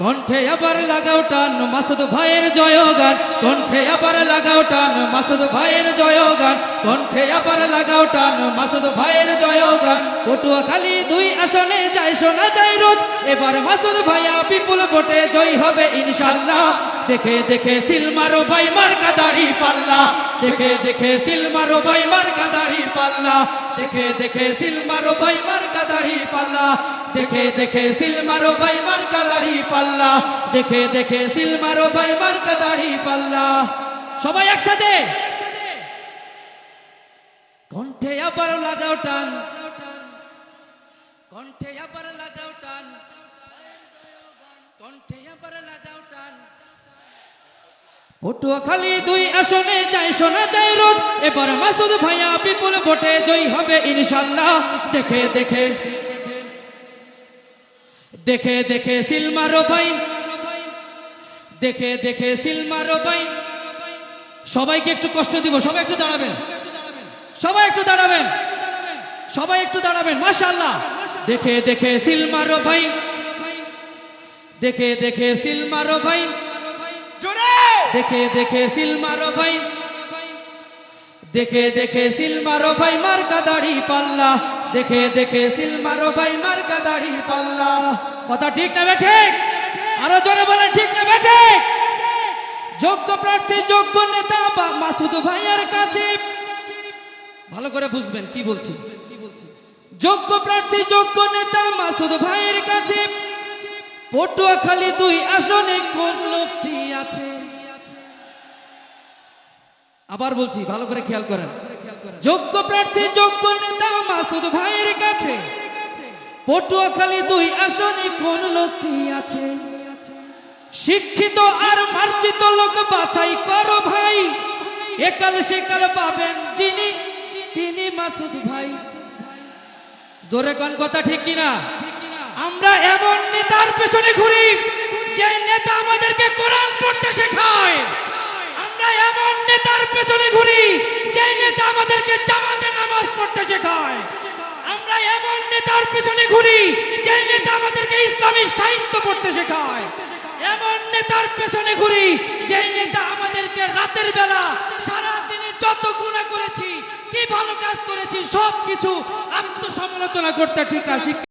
কণ্ঠে আবার লাগাও টান, মাসুদ ভাইয়ের জয়গান। কণ্ঠে আবার লাগাও টান, মাসুদ ভাইয়ের জয়গান। কণ্ঠে আবার লাগাও টান, মাসুদ ভাইয়ের জয়গান। পটুয়া খালি দুই আসনে যাই, শোনা যাই রোজ। এবার মাসুদ ভাইয়া বিপুল ভোটে জয় হবে ইনশাল্লাহ। দেখে দেখে সিলমারো ভাই মার্কা দাড়ি পাল্লা। দেখে দেখে সিলমারো ভাই মার্কা দাড়ি পাল্লা। দেখে দেখে সিলমারো ভাই মার্কা দাড়ি পাল্লা। দেখে দেখে সিলমারো ভাই মার্কা দাড়ি পাল্লা। দেখে দেখে সিলমারো ভাই মার্কা দাড়ি পাল্লা। সবাই একসাথে? কণ্ঠে আবার লাগাও টান। কণ্ঠে আবার লাগাও টান। কণ্ঠে আবার লাগাও টান। পটুয়াখালী দুই আসনে যাই শোনা যায় রোজ। এবার মাসুদ ভাইয়া বিপুল ভোটে জয় হবে ইনশাল্লাহ। দেখে দেখে দেখে দেখে সিলমারো ভাই দেখে দেখে সিলমারো ভাই সবাইকে একটু কষ্ট দিব সবাই একটু দাঁড়াবেন। সবাই একটু দাঁড়াবেন। সবাই একটু দাঁড়াবেন মাশাআল্লাহ। দেখে দেখে সিলমারো ভাই দেখে দেখে সিলমারো ভাই দেখে দেখে সিলমারো ভাই দেখে দেখে সিলমারো ভাই মার্কা দাড়ি পাল্লা। দেখে দেখে সিলমারো ভাই মার্কা দাড়ি পাল্লা। কথা ঠিক না ঠিক? আরও জোরে বলেন, ঠিক না ঠিক? যোগ্য প্রার্থী, যোগ্য নেতা বা মাসুদ ভাইয়ের কাছে। ভালো করে বুঝবেন কি বলছি। যোগ্য প্রার্থী, যোগ্য নেতা মাসুদ ভাইয়ের কাছে। পটুয়াখালী দুই আসনে কোন লোকটি আছে? আবার বলছি, ভালো করে খেয়াল করেন। যোগ্য প্রার্থী, যোগ্য নেতা মাসুদ ভাইয়ের কাছে। পটুয়াখালী দুই আসনে কোন লোকটি আছে? শিক্ষিত আর মার্জিত লোক বাছাই করো ভাই। একাল সেকাল পাবেন যিনি, তিনি মাসুদ ভাই। জোরে কোন কথা ঠিক কিনা? আমরা এমন নেতার পেছনে ঘুরি, যে নেতা আমাদেরকে কোরআন পড়তে শেখায় আমরা এমন নেতার পেছনে ঘুরি যে নেতা আমাদেরকে জামাতে নামাজ পড়তে শেখায়। আমরা এমন নেতার পেছনে ঘুরি যে নেতা আমাদেরকে ইসলামী সাহিত্য পড়তে শেখায়। এমন নেতার পেছনে ঘুরি যে নেতা আমাদেরকে রাতের বেলা সারা দিনে যত গুণা করেছি, কি ভালো কাজ করেছি সব কিছু আত্মসমালোচনা করতে ঠিক আছে